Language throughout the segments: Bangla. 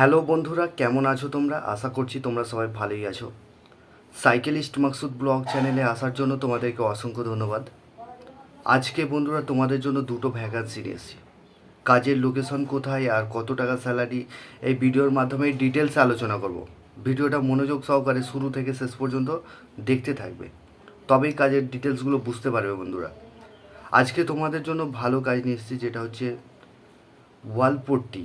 হ্যালো বন্ধুরা, কেমন আছো তোমরা? আশা করছি তোমরা সবাই ভালোই আছো। সাইকেলিস্ট মাকসুদ ব্লগ চ্যানেলে আসার জন্য তোমাদেরকে অসংখ্য ধন্যবাদ। আজকে বন্ধুরা তোমাদের জন্য দুটো ভ্যাকান্সি নিয়ে এসেছি। কাজের লোকেশন কোথায় আর কত টাকা স্যালারি এই ভিডিওর মাধ্যমে ডিটেলস আলোচনা করব। ভিডিওটা মনোযোগ সহকারে শুরু থেকে শেষ পর্যন্ত দেখতে থাকবে। তবেই কাজের ডিটেলসগুলো বুঝতে পারবে বন্ধুরা। আজকে তোমাদের জন্য ভালো কাজ নিয়ে এসেছি, যেটা হচ্ছে ওয়ালপট্টি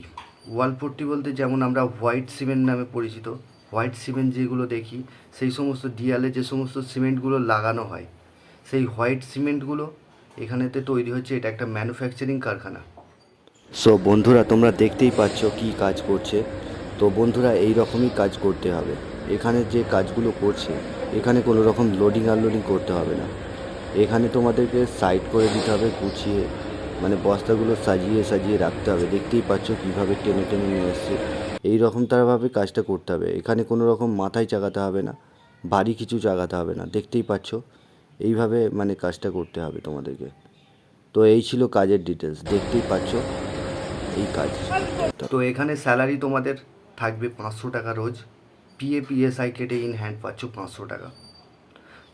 ওয়ালপট্টি বলতে যেমন আমরা হোয়াইট সিমেন্ট নামে পরিচিত, হোয়াইট সিমেন্ট যেগুলো দেখি, সেই সমস্ত ডিয়ালে যে সমস্ত সিমেন্টগুলো লাগানো হয়, সেই হোয়াইট সিমেন্টগুলো এখানেতে তৈরি হচ্ছে, এটা একটা ম্যানুফ্যাকচারিং কারখানা। সো বন্ধুরা, তোমরা দেখতেই পাচ্ছ কি কাজ করছে। তো, বন্ধুরা, এই রকমই কাজ করতে হবে। এখানে যে কাজগুলো করছে, এখানে কোনো রকম লোডিং আনলোডিং করতে হবে না। এখানে তোমাদেরকে সাইড করে দিতে হবে, গুছিয়ে মানে বস্তাগুলো সাজিয়ে সাজিয়ে রাখতে হবে। দেখতেই পাচ্ছ কীভাবে টেনে টেনে নিয়ে এসছে। এই রকম তারাভাবে কাজটা করতে হবে। এখানে কোনো রকম মাথায় চাগাতে হবে না বাড়ি কিছু চাগাতে হবে না। দেখতেই পাচ্ছ এইভাবে মানে কাজটা করতে হবে তোমাদেরকে। তো এই ছিল কাজের ডিটেলস দেখতেই পাচ্ছ এই কাজ। তো এখানে স্যালারি তোমাদের থাকবে পাঁচশো টাকা রোজ। P A P S I কেটে ইন হ্যান্ড পাচ্ছ পাঁচশো টাকা।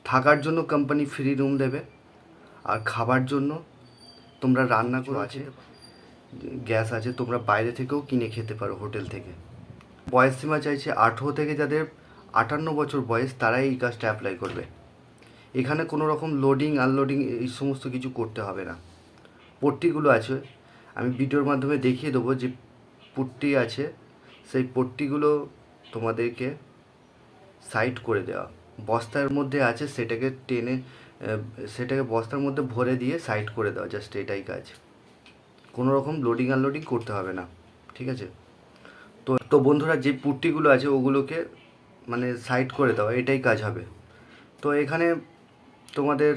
থাকার জন্য কোম্পানি ফ্রি রুম দেবে। আর খাবার জন্য তোমরা রান্না করে আছে গ্যাস আছে তোমরা বাইরে থেকেও কিনে খেতে পারো হোটেল থেকে। বয়স সীমা চাইছে আঠেরো থেকে যাদের আটান্ন বছর বয়স তারাই এই কাজটা অ্যাপ্লাই করবে। এখানে কোনো রকম লোডিং আনলোডিং এই সমস্ত কিছু করতে হবে না। পট্টিগুলো আছে। আমি ভিডিওর মাধ্যমে দেখিয়ে দেবো যে পট্টি আছে সেই পট্টিগুলো তোমাদেরকে সাইড করে দেওয়া। বস্তার মধ্যে আছে সেটাকে টেনে সেটাকে বস্তার মধ্যে ভরে দিয়ে সাইড করে দেওয়া জাস্ট এটাই কাজ। কোনো রকম লোডিং আনলোডিং করতে হবে না, ঠিক আছে? তো তো বন্ধুরা যে পুট্টিগুলো আছে ওগুলোকে মানে সাইড করে দেওয়া এটাই কাজ হবে। তো এখানে তোমাদের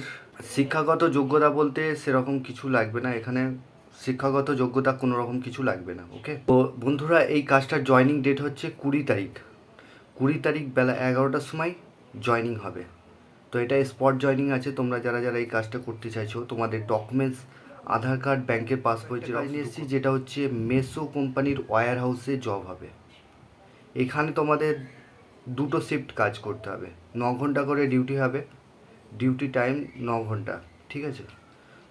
শিক্ষাগত যোগ্যতা বলতে সেরকম কিছু লাগবে না, এখানে শিক্ষাগত যোগ্যতা কোনো রকম কিছু লাগবে না ওকে তো বন্ধুরা, এই কাজটার জয়নিং ডেট হচ্ছে কুড়ি তারিখ। কুড়ি তারিখ বেলা এগারোটার সময় জয়নিং হবে। তো এটা স্পট জয়নিং আছে। তোমরা যারা যারা এই কাজটা করতে চাইছো তোমাদের ডকুমেন্টস আধার কার্ড ব্যাংকের পাসবই নিয়ে এসেছি যেটা হচ্ছে মেসো কোম্পানির ওয়্যার হাউসে জব হবে। এখানে তোমাদের দুটো শিফট কাজ করতে হবে। ন ঘণ্টা করে ডিউটি হবে। ডিউটি টাইম ন ঘণ্টা ঠিক আছে?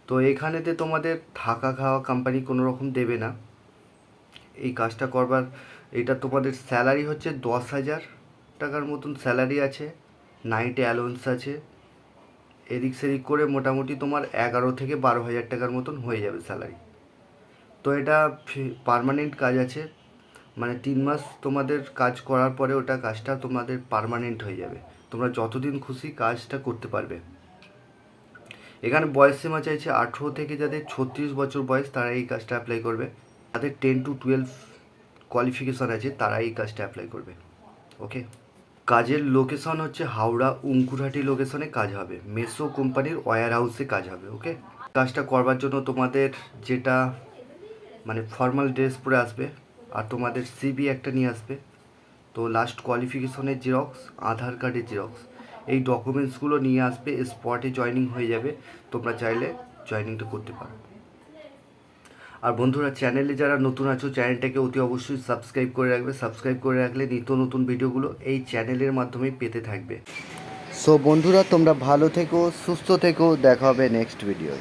তো এখানেতে তোমাদের থাকা খাওয়া কোম্পানি কোনো রকম দেবে না। এই কাজটা করবার এটা তোমাদের স্যালারি হচ্ছে দশ হাজার টাকার মতন স্যালারি আছে। নাইটে অ্যালোয়েন্স আছে। এদিক সেদিক করে মোটামুটি তোমার এগারো থেকে বারো হাজার টাকার মতন হয়ে যাবে স্যালারি তো এটা পার্মানেন্ট কাজ আছে। মানে তিন মাস তোমাদের কাজ করার পরে ওটা কাজটা তোমাদের পার্মানেন্ট হয়ে যাবে। তোমরা যতদিন খুশি কাজটা করতে পারবে। এখানে বয়স সীমা চাইছে আঠেরো থেকে যাদের ছত্রিশ বছর বয়স তারা এই কাজটা অ্যাপ্লাই করবে। যাদের টেন টু টুয়েলভ কোয়ালিফিকেশান আছে তারা এই কাজটা অ্যাপ্লাই করবে। ওকে কাজের লোকেশন হচ্ছে হাওড়া উঙ্কুরহাটি লোকেশনে কাজ হবে। মেসো কোম্পানির ওয়্যার হাউসে কাজ হবে ওকে কাজটা করবার জন্য তোমাদের যেটা মানে ফর্মাল ড্রেস পরে আসবে আর তোমাদের সিবি একটা নিয়ে আসবে। তো লাস্ট কোয়ালিফিকেশনের জেরক্স আধার কার্ডের জেরক্স এই ডকুমেন্টসগুলো নিয়ে আসবে স্পটে জয়নিং হয়ে যাবে। তোমরা চাইলে জয়নিংটা করতে পারো। আর বন্ধুরা চ্যানেলে যারা নতুন আছো চ্যানেলটাকে অতি অবশ্যই সাবস্ক্রাইব করে রাখবে। সাবস্ক্রাইব করে রাখলে নিত্য নতুন ভিডিওগুলো এই চ্যানেলের মাধ্যমে পেতে থাকবে। সো বন্ধুরা, তোমরা ভালো থেকো, সুস্থ থেকো, দেখা হবে নেক্সট ভিডিওয়